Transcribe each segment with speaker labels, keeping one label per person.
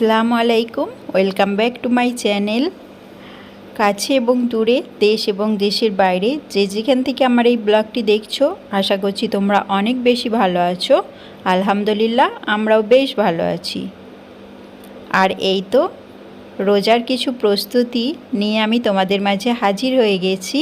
Speaker 1: আসসালামু আলাইকুম, welcome back to my channel. কাছে এবং দূরে, দেশ এবং দেশের বাইরে, যে যেখান থেকে আমার এই ব্লগটি দেখছ, আশা করছি তোমরা অনেক বেশি ভালো আছো। আলহামদুলিল্লাহ, আমরাও বেশ ভালো আছি। আর এই তো, রোজার কিছু প্রস্তুতি নিয়ে আমি তোমাদের মাঝে হাজির হয়ে গেছি।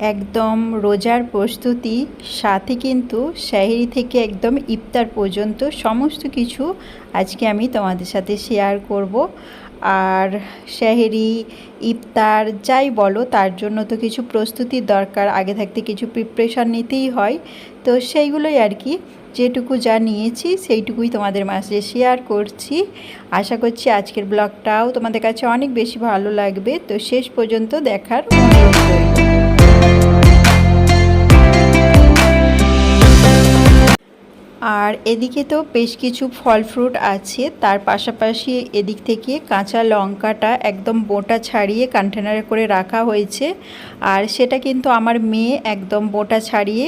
Speaker 1: একদম রোজার প্রস্তুতি, সাথে কিন্তু শাহেরি থেকে একদম ইফতার পর্যন্ত সমস্ত কিছু আজকে আমি তোমাদের সাথে শেয়ার করব। আর শাহেরি ইফতার যাই বলো, তার জন্য তো কিছু প্রস্তুতির দরকার, আগে থাকতে কিছু প্রিপারেশান নিতেই হয়। তো সেইগুলোই আর কি, যেটুকু যা নিয়েছি সেইটুকুই তোমাদের মাঝে শেয়ার করছি। আশা করছি আজকের ব্লগটাও তোমাদের কাছে অনেক বেশি ভালো লাগবে। তো শেষ পর্যন্ত দেখার অনুরোধ আর এদিকে তো বেশ কিছু ফল ফ্রুট আছে। তার পাশাপাশি এদিক থেকে কাঁচা লঙ্কাটা একদম বোটা ছাড়িয়ে কন্টেনারে করে রাখা হয়েছে। আর সেটা কিন্তু আমার মেয়ে একদম বোটা ছাড়িয়ে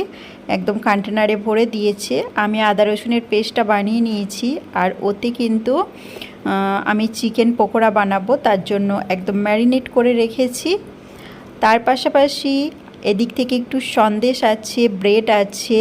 Speaker 1: একদম কন্টেনারে ভরে দিয়েছে। আমি আদা রসুনের পেস্টটা বানিয়ে নিয়েছি। আর ওতে কিন্তু আমি চিকেন পকোড়া বানাবো, তার জন্য একদম ম্যারিনেট করে রেখেছি। তার পাশাপাশি এদিক থেকে একটু সন্দেশ আছে, ব্রেড আছে।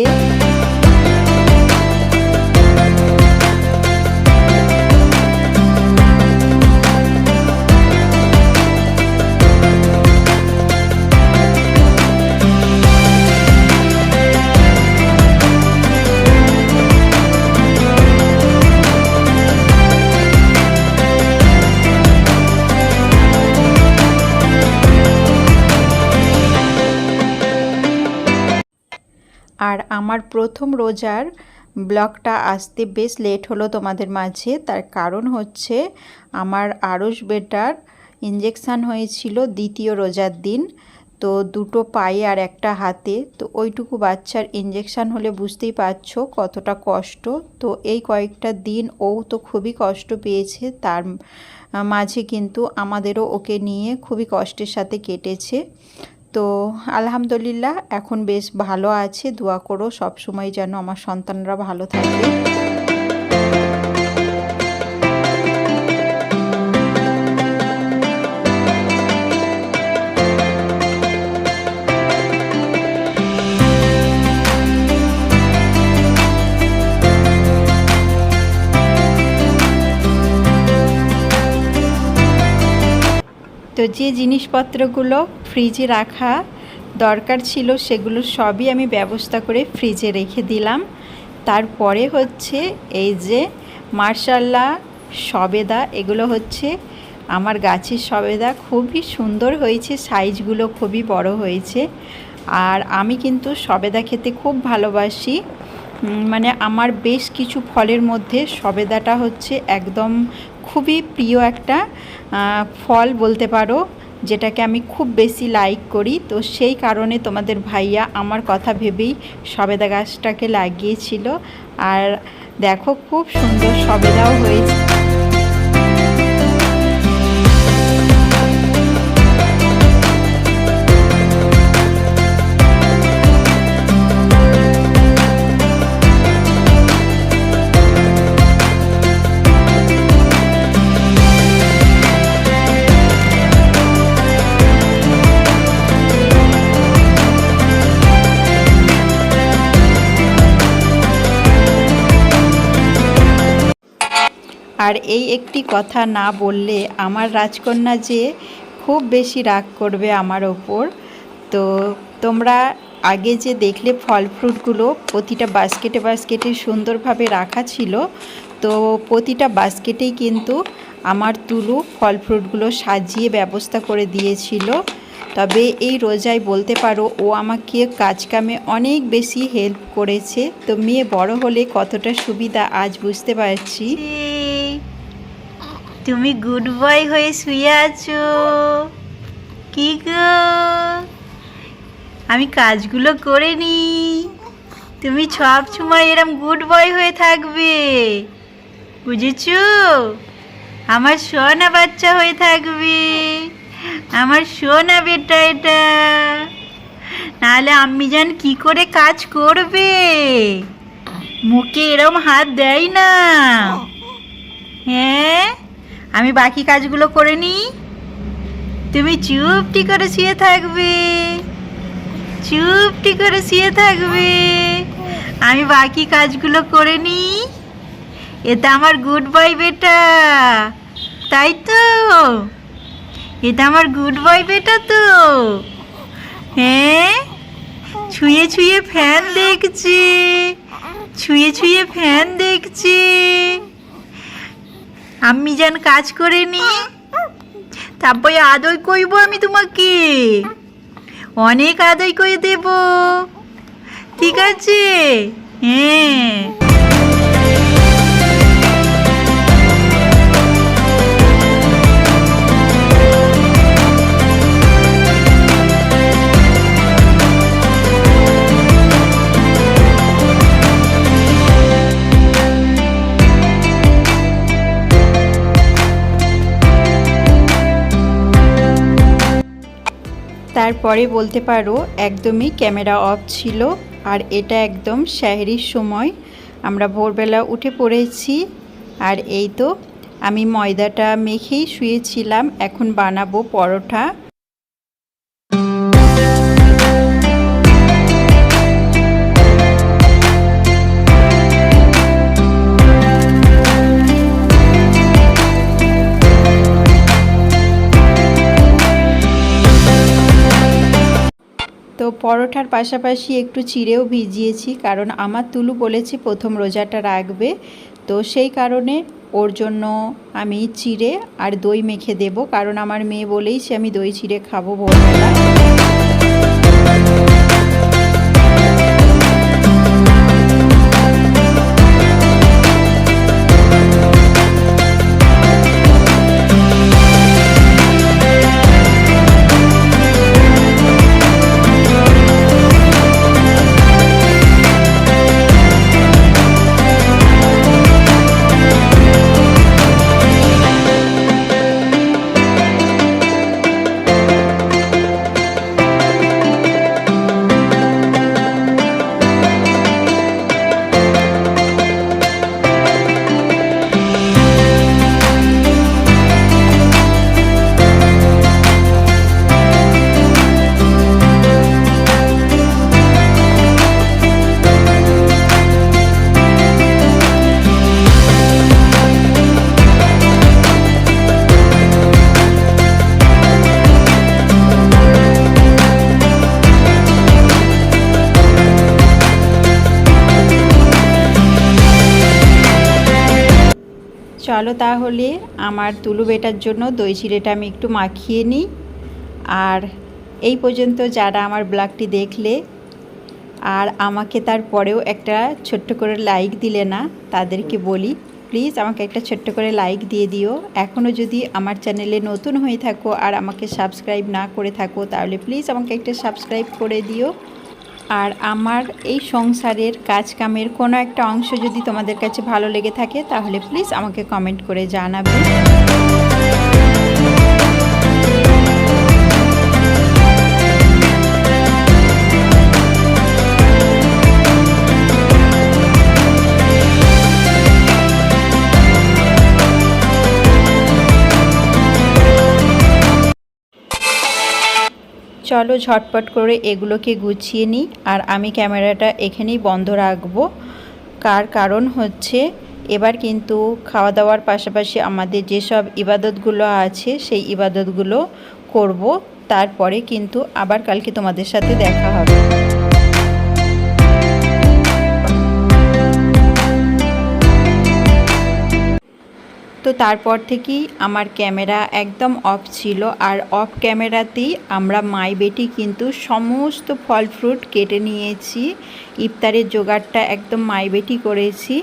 Speaker 1: আর আমার প্রথম রোজার ব্লগটা আসতে বেশ লেট হলো তোমাদের মাঝে। তার কারণ হচ্ছে আমার আড়স বেটার ইঞ্জেকশান হয়েছিল দ্বিতীয় রোজার দিন। তো দুটো পায়ে আর একটা হাতে। তো ওইটুকু বাচ্চার ইঞ্জেকশান হলে বুঝতেই পারছ কতটা কষ্ট। তো এই কয়েকটা দিন ও তো খুবই কষ্ট পেয়েছে। তার মাঝে কিন্তু আমাদেরও ওকে নিয়ে খুবই কষ্টের সাথে কেটেছে। তো আলহামদুলিল্লাহ এখন বেশ ভালো আছে। দোয়া করো সবসময় যেন আমার সন্তানরা ভালো থাকে। তো যে জিনিসপত্রগুলো ফ্রিজে রাখা দরকার ছিল সেগুলো সবই আমি ব্যবস্থা করে ফ্রিজে রেখে দিলাম। তারপরে হচ্ছে এই যে মার্শাল্লাহ সবেদা, এগুলো হচ্ছে আমার গাছের সবেদা। খুবই সুন্দর হয়েছে সাইজগুলো খুবই বড় হয়েছে। আর আমি কিন্তু সবেদা খেতে খুব ভালোবাসি। মানে আমার বেশ কিছু ফলের মধ্যে সবেদাটা হচ্ছে একদম খুবই প্রিয় একটা ফল বলতে পারো, যেটাকে আমি খুব বেশি লাইক করি। তো সেই কারণে তোমাদের ভাইয়া আমার কথা ভেবেই সবেদা গাছটাকে লাগিয়েছিল। আর দেখো খুব সুন্দর সবেদাও হয়েছে। আর এই একটি কথা না বললে আমার রাজকন্যা যে খুব বেশি রাগ করবে আমার ওপর। তো তোমরা আগে যে দেখলে ফল ফ্রুটগুলো, প্রতিটা বাস্কেটে বাস্কেটে সুন্দরভাবে রাখা ছিল, তো প্রতিটা বাস্কেটেই কিন্তু আমার তুলু ফল ফ্রুটগুলো সাজিয়ে ব্যবস্থা করে দিয়েছিল। তবে এই রোজায় বলতে পারো, ও আমাকে কাজকামে অনেক বেশি হেল্প করেছে। তো মেয়ে বড় হলে কতটা সুবিধা আজ বুঝতে পারছি। তুমি গুড বয় হয়ে শুয়ে আছো। কি গো? আমি কাজগুলো করে নি তুমি সব সময় এরম গুড বয় হয়ে থাকবে। বুঝেছ? আমার সোনা বাচ্চা হয়ে থাকবে। আমার সোনা বেটা এটা। নাহলে আমি যান কি করে কাজ করবে? মুখে এরম হাত দেয় না। আমি বাকি কাজগুলো করে নিই। তুমি চুপটি করে শুয়ে থাকবে। চুপটি করে শুয়ে থাকবে। আমি বাকি কাজগুলো করে নিই। এটা আমার গুড বয় বেটা। তাই তো। এটা আমার গুড বয় বেটা তো। হ্যাঁ? ছুঁয়ে ছুঁয়ে ফ্যান দেখছি। ছুঁয়ে ছুঁয়ে ফ্যান দেখছে। আমি যেন কাজ করে নি? তারপরে আদয় করব আমি তোমাকে। অনেক আদয় করে দেব। ঠিক আছে? হ্যাঁ। তারপরে বলতে পারো, একদমই ক্যামেরা অফ ছিল আর এটা একদম শাহরির সময়। আমরা ভোরবেলা উঠে পড়েছি আর এই তো আমি ময়দাটা মেখেই শুয়েছিলাম, এখন বানাবো পরোটা। তো পরোটার পাশাপাশি একটু চিড়েও ভিজিয়েছি, কারণ আমার তুলু বলেছে প্রথম রোজাটা রাখবে। তো সেই কারণে ওর জন্য আমি চিড়ে আর দই মেখে দেব, কারণ আমার মেয়ে বলেই সে আমি দই চিড়ে খাব ভোরবেলা। চলো তাহলে আমার তুলু বেটার জন্য দই চিড়েটা আমি একটু মাখিয়ে নিই। আর এই পর্যন্ত যারা আমার ব্লগটি দেখলে আর আমাকে তারপরেও একটা ছোট্ট করে লাইক দিলে না, তাদেরকে বলি প্লিজ আমাকে একটা ছোট্ট করে লাইক দিয়ে দিও। এখনও যদি আমার চ্যানেলে নতুন হয়ে থাকো আর আমাকে সাবস্ক্রাইব না করে থাকো, তাহলে প্লিজ আমাকে একটা সাবস্ক্রাইব করে দিও। আর আমার এই সংসারের কাজকামের কোনো একটা অংশ যদি তোমাদের কাছে ভালো লেগে থাকে, তাহলে প্লিজ আমাকে কমেন্ট করে জানাবে। চলো ঝটপট করে এগুলোকে গুছিয়ে নিই আর আমি ক্যামেরাটা এখানেই বন্ধ রাখব। কার কারণ হচ্ছে, এবার কিন্তু খাওয়া দাওয়ার পাশাপাশি আমাদের যেসব ইবাদতগুলো আছে, সেই ইবাদতগুলো করব। তারপরে কিন্তু আবার কালকে তোমাদের সাথে দেখা হবে। তো তারপর থেকেই আমার ক্যামেরা একদম অফ ছিল। আর অফ ক্যামেরাতেই আমরা মাই বেটি কিন্তু সমস্ত ফল ফ্রুট কেটে নিয়েছি। ইফতারের জোগাড়টা একদম মাই বেটি করেছি।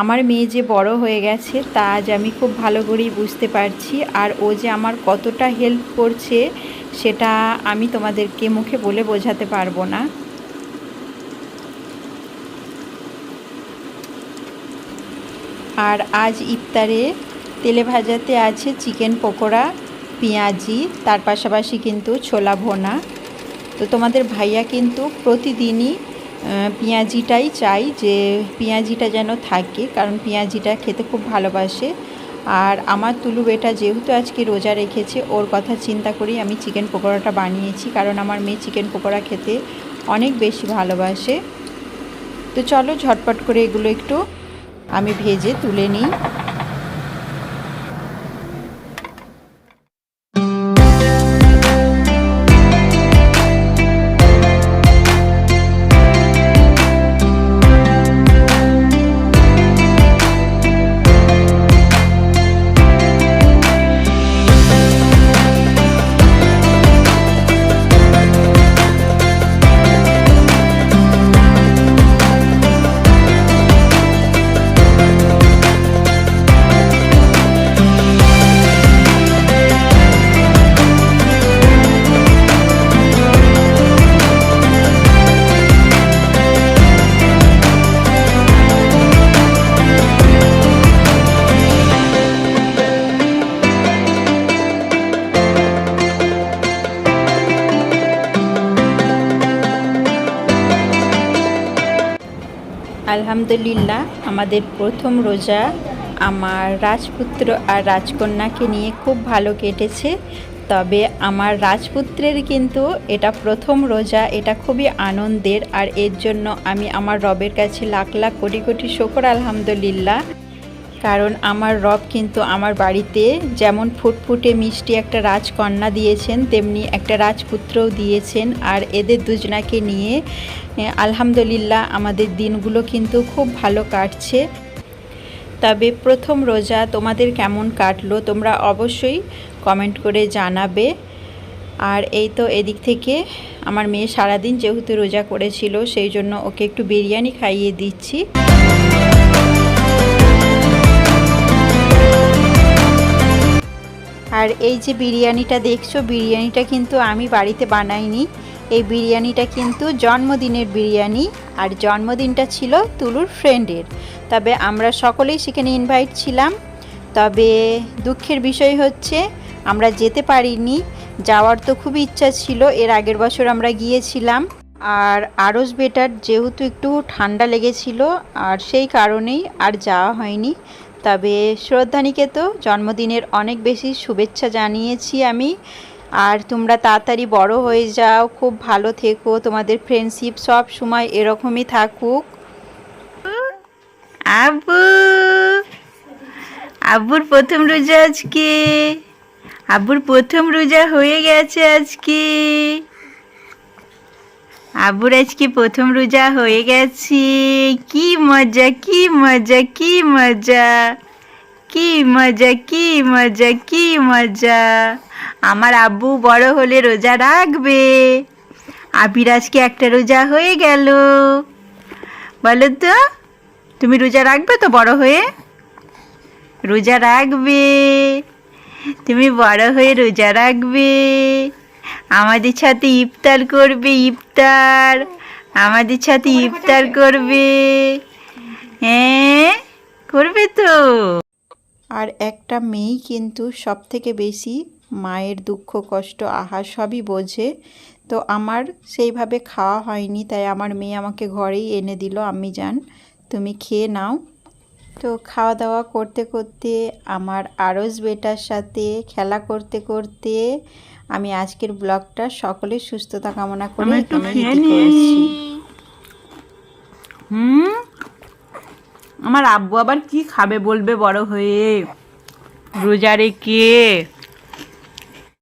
Speaker 1: আমার মেয়ে যে বড় হয়ে গেছে, তা আজ আমি খুব ভালো করেই বুঝতে পারছি। আর ও যে আমার কতটা হেল্প করছে, সেটা আমি তোমাদেরকে মুখে বলে বোঝাতে পারব না। আর আজ ইফতারে তেলে ভাজাতে আছে চিকেন পকোড়া, পেঁয়াজি, তার পাশাপাশি কিন্তু ছোলা ভোনা। তো তোমাদের ভাইয়া কিন্তু প্রতিদিনই পেঁয়াজিটাই চাই যে পেঁয়াজিটা যেন থাকে, কারণ পেঁয়াজিটা খেতে খুব ভালোবাসে। আর আমার তুলু বেটা যেহেতু আজকে রোজা রেখেছে, ওর কথা চিন্তা করি আমি চিকেন পকোড়াটা বানিয়েছি, কারণ আমার মেয়ে চিকেন পকোড়া খেতে অনেক বেশি ভালোবাসে। তো চলো ঝটপট করে এগুলো একটু আমি ভেজে তুলে নিই। আলহামদুলিল্লাহ, আমাদের প্রথম রোজা আমার রাজপুত্র আর রাজকন্যাকে নিয়ে খুব ভালো কেটেছে। তবে আমার রাজপুত্রের কিন্তু এটা প্রথম রোজা, এটা খুবই আনন্দের। আর এর জন্য আমি আমার রবের কাছে লাখ লাখ কোটি কোটি শকর, আলহামদুলিল্লাহ। কারণ আমার রব কিন্তু আমার বাড়িতে যেমন ফুটফুটে মিষ্টি একটা রাজকন্যা দিয়েছেন, তেমনি একটা রাজপুত্রও দিয়েছেন। আর এদের দুজনাকে নিয়ে আলহামদুলিল্লাহ আমাদের দিনগুলো কিন্তু খুব ভালো কাটছে। তবে প্রথম রোজা তোমাদের কেমন কাটলো তোমরা অবশ্যই কমেন্ট করে জানাবে। আর এই তো এদিক থেকে আমার মেয়ে সারাদিন যেহেতু রোজা করেছিল, সেই জন্য ওকে একটু বিরিয়ানি খাইয়ে দিচ্ছি। আর এই যে বিরিয়ানিটা দেখছ, বিরিয়ানিটা কিন্তু আমি বাড়িতে বানাইনি। এই বিরিয়ানিটা কিন্তু জন্মদিনের বিরিয়ানি আর জন্মদিনটা ছিল তুলুর ফ্রেন্ডের তবে আমরা সকলেই সেখানে ইনভাইট ছিলাম। তবে দুঃখের বিষয় হচ্ছে, আমরা যেতে পারিনি। যাওয়ার তো খুবই ইচ্ছা ছিল, এর আগের বছর আমরা গিয়েছিলাম। আর আরস বেটার, যেহেতু একটু ঠান্ডা লেগেছিল, আর সেই কারণেই আর যাওয়া হয়নি। তবে শ্রদ্ধানীকে তো জন্মদিনের অনেক বেশি শুভেচ্ছা জানিয়েছি আমি। আর তোমরা তাড়াতাড়ি বড় হয়ে যাও, খুব ভালো থেকো, তোমাদের ফ্রেন্ডশিপ সব সময় এরকমই থাকুক। আবু আব্বুর প্রথম রোজা আজকে। আব্বুর প্রথম রোজা হয়ে গেছে আজকে। আব্বুর আজকে প্রথম রোজা হয়ে গেছে। কি মজা কি মজা কি মজা। কি মজা কি মজা কি মজা। আমার আব্বু বড় হলে রোজা রাখবে। আবির আজকে একটা রোজা হয়ে গেল। বলো তো, তুমি রোজা রাখবে তো বড় হয়ে? রোজা রাখবে। তুমি বড় হয়ে রোজা রাখবে। আমাদের সাথে ইফতার করবে ইফতার। আমাদের সাথে ইফতার করবে। হ্যাঁ করবে তো। আর একটা মেয়েই কিন্তু সব থেকে বেশি মায়ের দুঃখ কষ্ট আহা সবই বোঝে। তো আমার সেইভাবে খাওয়া হয়নি তাই আমার মেয়ে আমাকে ঘরেই এনে দিল। আমি যান তুমি খেয়ে নাও। তো খাওয়া দাওয়া করতে করতে আমার আরস বেটার সাথে খেলা করতে করতে আমি আজকের ব্লগটা সকলের সুস্থতা কামনা করে। করেছি।
Speaker 2: হুম আমার আব্বু আবার কি খাবে বলবে বড় হয়ে রোজা রেখে